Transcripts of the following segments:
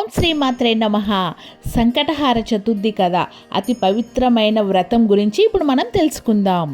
ఓం శ్రీమాత్రే నమ. సంకటహార చతుర్థి కదా అతి పవిత్రమైన వ్రతం గురించి ఇప్పుడు మనం తెలుసుకుందాం.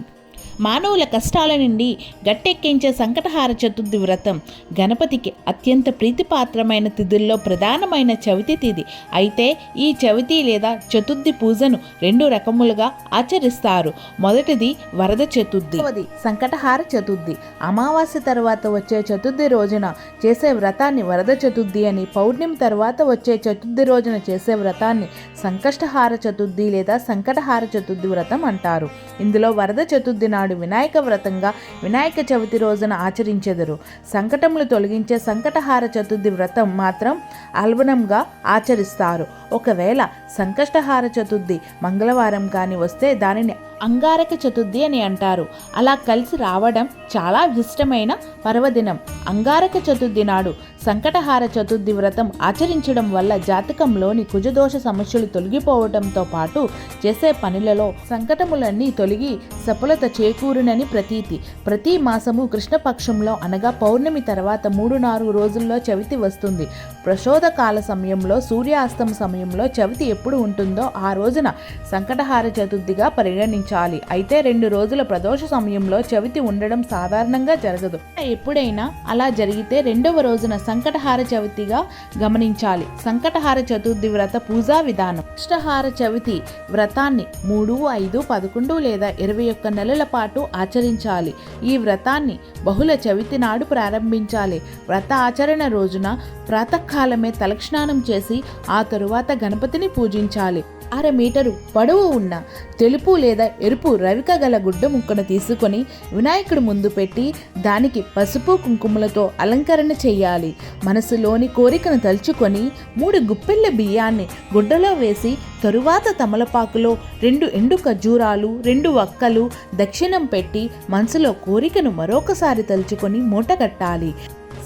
మానవుల కష్టాల నుండి గట్టెక్కించే సంకటహార చతుర్థి వ్రతం. గణపతికి అత్యంత ప్రీతిపాత్రమైన తిథుల్లో ప్రధానమైన చవితి తిథి అయితే ఈ చవితి లేదా చతుర్థి పూజను రెండు రకములుగా ఆచరిస్తారు. మొదటిది వరద చతుర్థి. సంకటహార చతుర్థి. అమావాస్య తర్వాత వచ్చే చతుర్థి రోజున చేసే వ్రతాన్ని వరద చతుర్థి అని పౌర్ణమి తర్వాత వచ్చే చతుర్థి రోజున చేసే వ్రతాన్ని సంకష్టహార చతుర్థి లేదా సంకటహార చతుర్థి వ్రతం అంటారు. ఇందులో వరద చతుర్థి నాడు వినాయక వ్రతంగా వినాయక చవితి రోజున ఆచరించెదరు. సంకటములు తొలగించే సంకటహార చతుర్థి వ్రతం మాత్రం అల్బనంగా ఆచరిస్తారు. ఒకవేళ సంకష్టహార చతుర్థి మంగళవారం కానీ వస్తే దానిని అంగారక చతుర్థి అని అంటారు. అలా కలిసి రావడం చాలా ఇష్టమైన పర్వదినం. అంగారక చతుర్థి నాడు సంకటహార చతుర్థి వ్రతం ఆచరించడం వల్ల జాతకంలోని కుజదోష సమస్యలు తొలగిపోవడంతో పాటు చేసే పనులలో సంకటములన్నీ తొలగి సఫలత చేకూరునని ప్రతీతి. ప్రతి మాసము కృష్ణపక్షంలో అనగా పౌర్ణమి తర్వాత మూడు నాలుగు రోజుల్లో చవితి వస్తుంది. ప్రశోధ కాల సమయంలో సూర్యాస్తం సమయంలో చవితి ఎప్పుడు ఉంటుందో ఆ రోజున సంకటహార చతుర్థిగా పరిగణించారు పరిగణించాలి అయితే రెండు రోజుల ప్రదోష సమయంలో చవితి ఉండడం సాధారణంగా జరగదు. ఎప్పుడైనా అలా జరిగితే రెండవ రోజున సంకటహార చవితిగా గమనించాలి. సంకటహార చతుర్థి వ్రత పూజా విధానం. అష్టహార చవితి వ్రతాన్ని మూడు ఐదు పదకొండు లేదా ఇరవై ఒక్క నెలల పాటు ఆచరించాలి. ఈ వ్రతాన్ని బహుళ చవితి నాడు ప్రారంభించాలి. వ్రత ఆచరణ రోజున ప్రాతకాలమే తలస్నానం చేసి ఆ తరువాత గణపతిని పూజించాలి. అర మీటరు పొడవు ఉన్న తెలుపు లేదా ఎరుపు రవిక గల గుడ్డ ముక్కను తీసుకొని వినాయకుడి ముందు పెట్టి దానికి పసుపు కుంకుమలతో అలంకరణ చేయాలి. మనసులోని కోరికను తలుచుకొని మూడు గుప్పెళ్ళ బియ్యాన్ని గుడ్డలో వేసి తరువాత తమలపాకులో రెండు ఎండు ఖర్జూరాలు రెండు వక్కలు దక్షిణం పెట్టి మనసులో కోరికను మరొకసారి తలుచుకొని మూటగట్టాలి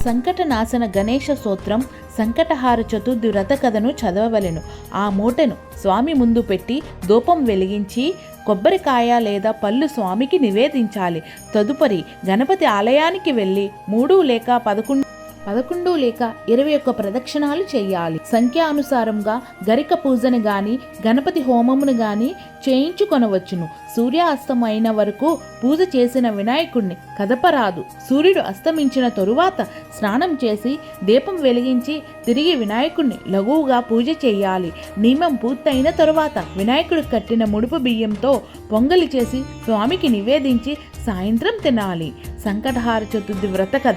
సంకటనాశన గణేష స్తోత్రం సంకటహార చతుర్థి వ్రత కథను చదవవలెను. ఆ మూటను స్వామి ముందు పెట్టి ధూపం వెలిగించి కొబ్బరికాయ లేదా పళ్ళు స్వామికి నివేదించాలి. తదుపరి గణపతి ఆలయానికి వెళ్ళి మూడు లేక పదకొండు పదకొండు లేక ఇరవై ఒక్క ప్రదక్షిణాలు చేయాలి. సంఖ్యానుసారంగా గరిక పూజను గాని గణపతి హోమమును గాని చేయించుకొనవచ్చును. సూర్య అస్తమైన వరకు పూజ చేసిన వినాయకుణ్ణి కదపరాదు. సూర్యుడు అస్తమించిన తరువాత స్నానం చేసి దీపం వెలిగించి తిరిగి వినాయకుణ్ణి లఘువుగా పూజ చేయాలి. నియమం పూర్తయిన తరువాత వినాయకుడు కట్టిన ముడుపు బియ్యంతో పొంగలి చేసి స్వామికి నివేదించి సాయంత్రం తినాలి. సంకటహార చతుర్థి వ్రత కథ.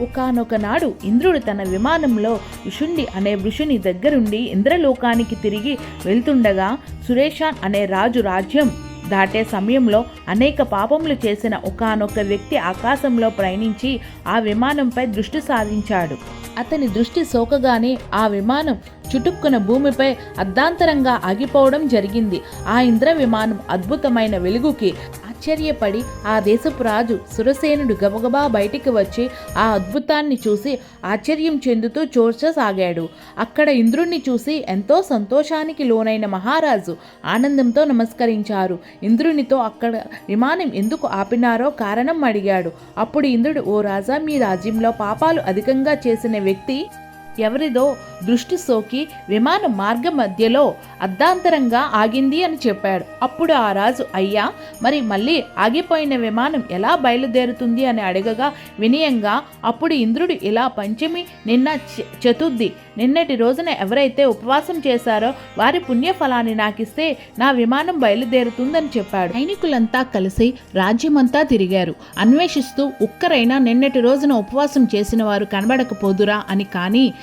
ఒకనొక నాడు ఇంద్రుడు తన విమానంలో విషుండి అనే ఋషుని దగ్గరుండి ఇంద్రలోకానికి తిరిగి వెళ్తుండగా సురేషాన్ అనే రాజు రాజ్యం దాటే సమయంలో అనేక పాపములు చేసిన ఒకానొక వ్యక్తి ఆకాశంలో ప్రయాణించి ఆ విమానంపై దృష్టి సాధించాడు అతని దృష్టి సోకగానే ఆ విమానం చుటుక్కున భూమిపై అర్ధాంతరంగా ఆగిపోవడం జరిగింది. ఆ ఇంద్ర విమానం అద్భుతమైన వెలుగుకి ఆశ్చర్యపడి ఆ దేశపు రాజు సురసేనుడు గబగబా బయటికి వచ్చి ఆ అద్భుతాన్ని చూసి ఆశ్చర్యం చెందుతూ చూడసాగాడు అక్కడ ఇంద్రుణ్ణి చూసి ఎంతో సంతోషానికి లోనైన మహారాజు ఆనందంతో నమస్కరించారు. ఇంద్రునితో అక్కడ విమానం ఎందుకు ఆపినారో కారణం అడిగాడు. అప్పుడు ఇంద్రుడు ఓ రాజా మీ రాజ్యంలో పాపాలు అధికంగా చేసిన వ్యక్తి ఎవరిదో దృష్టి సోకి విమాన మార్గ మధ్యలో అర్ధాంతరంగా ఆగింది అని చెప్పాడు. అప్పుడు ఆ రాజు అయ్యా మరి మళ్ళీ ఆగిపోయిన విమానం ఎలా బయలుదేరుతుంది? అని అడగగా వినయంగా అప్పుడు ఇంద్రుడు ఇలా పంచమి నిన్న చ- చతుర్థి నిన్నటి రోజున ఎవరైతే ఉపవాసం చేశారో వారి పుణ్యఫలాన్ని నాకిస్తే నా విమానం బయలుదేరుతుందని చెప్పాడు. సైనికులంతా కలిసి రాజ్యమంతా తిరిగారు. అన్వేషిస్తూ ఒక్కరైనా నిన్నటి రోజున ఉపవాసం చేసిన వారు కనబడకపోదురా అని కానీ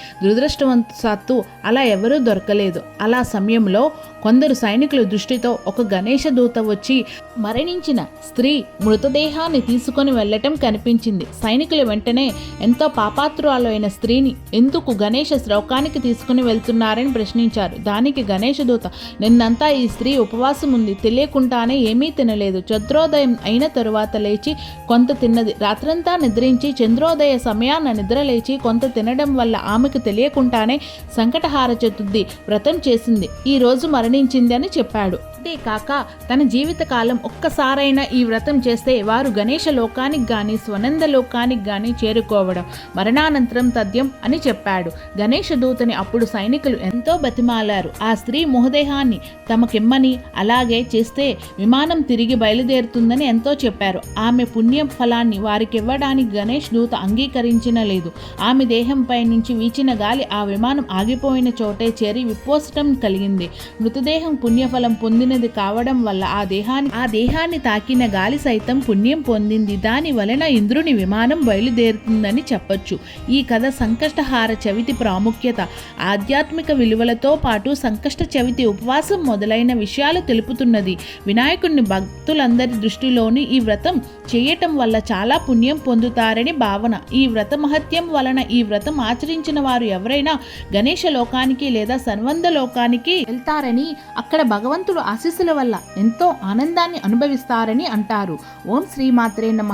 సత్తు అలా ఎవరూ దొరకలేదు. అలా సమయంలో కొందరు సైనికుల దృష్టితో ఒక గణేష దూత వచ్చి మరణించిన స్త్రీ మృతదేహాన్ని తీసుకొని వెళ్ళటం కనిపించింది. సైనికులు వెంటనే ఎంతో పాపాత్రురాలు అయిన స్త్రీని ఎందుకు గణేష శ్లోకానికి తీసుకుని వెళ్తున్నారని ప్రశ్నించారు. దానికి గణేష దూత నిన్నంతా ఈ స్త్రీ ఉపవాసం ఉంది. తెలియకుండానే ఏమీ తినలేదు. చంద్రోదయం అయిన తరువాత లేచి కొంత తిన్నది. రాత్రంతా నిద్రించి చంద్రోదయ సమయాన నిద్ర లేచి కొంత తినడం వల్ల ఆమెకు తెలియకుండానే సంకటహార చతుర్థి వ్రతం చేసింది. ఈ రోజు మరణించింది అని చెప్పాడు. అంతేకాక తన జీవితకాలం ఒక్కసారైనా ఈ వ్రతం చేస్తే వారు గణేష లోకానికి గాని స్వనంద లోకానికి గాని చేరుకోవడం మరణానంతరం తథ్యం అని చెప్పాడు. గణేష దూతని అప్పుడు సైనికులు ఎంతో బతిమాలారు. ఆ స్త్రీ మృహదేహాన్ని తమకిమ్మని అలాగే చేస్తే విమానం తిరిగి బయలుదేరుతుందని ఎంతో చెప్పారు. ఆమె పుణ్యం ఫలాన్ని వారికి ఇవ్వడానికి గణేష్ దూత అంగీకరించిన లేదు. ఆమె దేహంపై నుంచి వీచిన గాలి ఆ విమానం ఆగిపోయిన చోటే చేరి విపోసటం కలిగింది. మృతదేహం పుణ్యఫలం పొందిన పొందినది కావడం వల్ల ఆ దేహాన్ని ఆ దేహాన్ని తాకిన గాలి సైతం పుణ్యం పొందింది. దాని వలన ఇంద్రుని విమానం బయలుదేరుతుందని చెప్పొచ్చు. ఈ కథ సంకష్టహార చవితి ప్రాముఖ్యత. ఆధ్యాత్మిక విలువలతో పాటు సంకష్ట చవితి ఉపవాసం మొదలైన విషయాలు తెలుపుతున్నది. వినాయకుడిని భక్తులందరి దృష్టిలోని ఈ వ్రతం చేయటం వల్ల చాలా పుణ్యం పొందుతారని భావన. ఈ వ్రత మహత్యం వలన ఈ వ్రతం ఆచరించిన వారు ఎవరైనా గణేష లోకానికి లేదా సన్వంద లోకానికి వెళ్తారని అక్కడ భగవంతుడు ఆశ ఆశీస్సుల వల్ల ఎంతో ఆనందాన్ని అనుభవిస్తారని అంటారు. ఓం శ్రీమాత్రే నమ.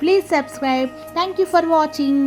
Please subscribe thank you for watching